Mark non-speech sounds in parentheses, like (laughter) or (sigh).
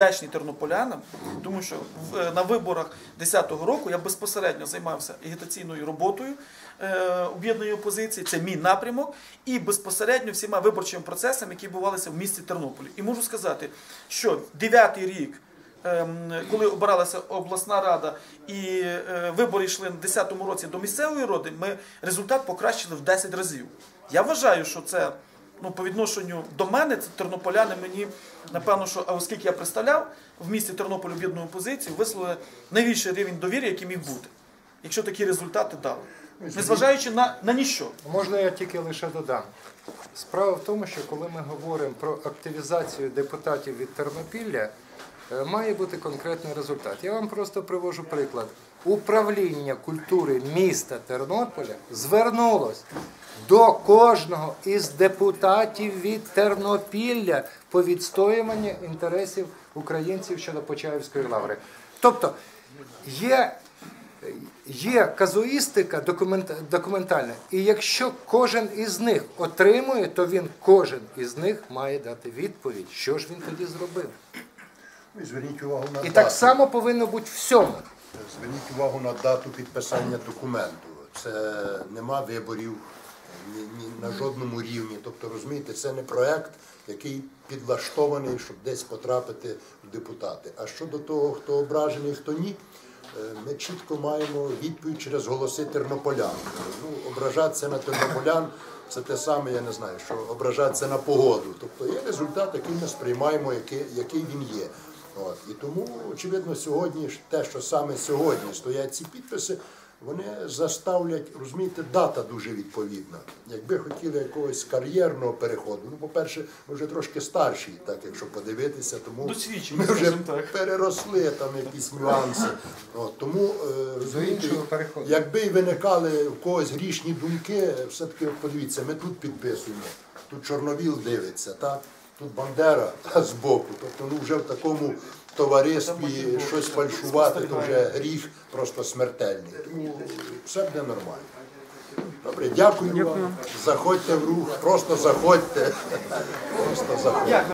вдячний тернополянам, тому що е, на виборах 10-го року я безпосередньо займався агітаційною роботою е, об'єднаної опозиції, це мій напрямок, і безпосередньо всіма виборчими процесами, які відбувалися в місті Тернополі. І можу сказати, що 9-й рік. ем, Коли обиралася обласна рада і е, вибори йшли на 10-му році до місцевої ради, ми результат покращили в 10 разів. Я вважаю, що це ну, по відношенню до мене, це тернополяни мені, напевно, що, а оскільки я представляв в місті Тернополь об'єднану опозицію, висловили найвищий рівень довіри, який міг бути, якщо такі результати дали. Незважаючи на, на ніщо. Можна я тільки лише додам. Справа в тому, що коли ми говоримо про активізацію депутатів від Тернопілля, е, має бути конкретний результат. Я вам просто привожу приклад. Управління культури міста Тернополя звернулось до кожного із депутатів від Тернопілля по відстоюванню інтересів українців щодо Почаївської лаври. Тобто є Є казуїстика документ, документальна, і якщо кожен із них отримує, то він кожен із них має дати відповідь, що ж він тоді зробив. І Зверніть увагу на І дату. так само повинно бути всьому. Зверніть увагу на дату підписання документу. Це нема виборів на жодному рівні. Тобто, розумієте, це не проект, який підлаштований, щоб десь потрапити в депутати. А щодо того, хто ображений, хто ні, е, ми чітко маємо відповідь через голоси тернополян. Ну, ображатися на тернополян це те саме, я не знаю, що ображатися на погоду. Тобто є результат, який ми сприймаємо, який, який він є. От. І тому, очевидно, сьогодні те, що саме сьогодні стоять ці підписи, вони заставлять, розумієте, дата дуже відповідна. Якби хотіли якогось кар'єрного переходу, ну, по-перше, ми вже трошки старші, так якщо подивитися, тому ми вже переросли там якісь нюанси. От, тому, е, розумієте, якби й виникали в когось грішні думки, все-таки подивіться, ми тут підписуємо, тут Чорновіл дивиться, так? Тут Бандера (laughs) збоку. Тобто ну, вже в такому товаристві щось фальшувати, то вже гріх просто смертельний. Тому все буде нормально. Добре, дякую вам. Заходьте в рух, просто заходьте. (laughs) Просто заходьте.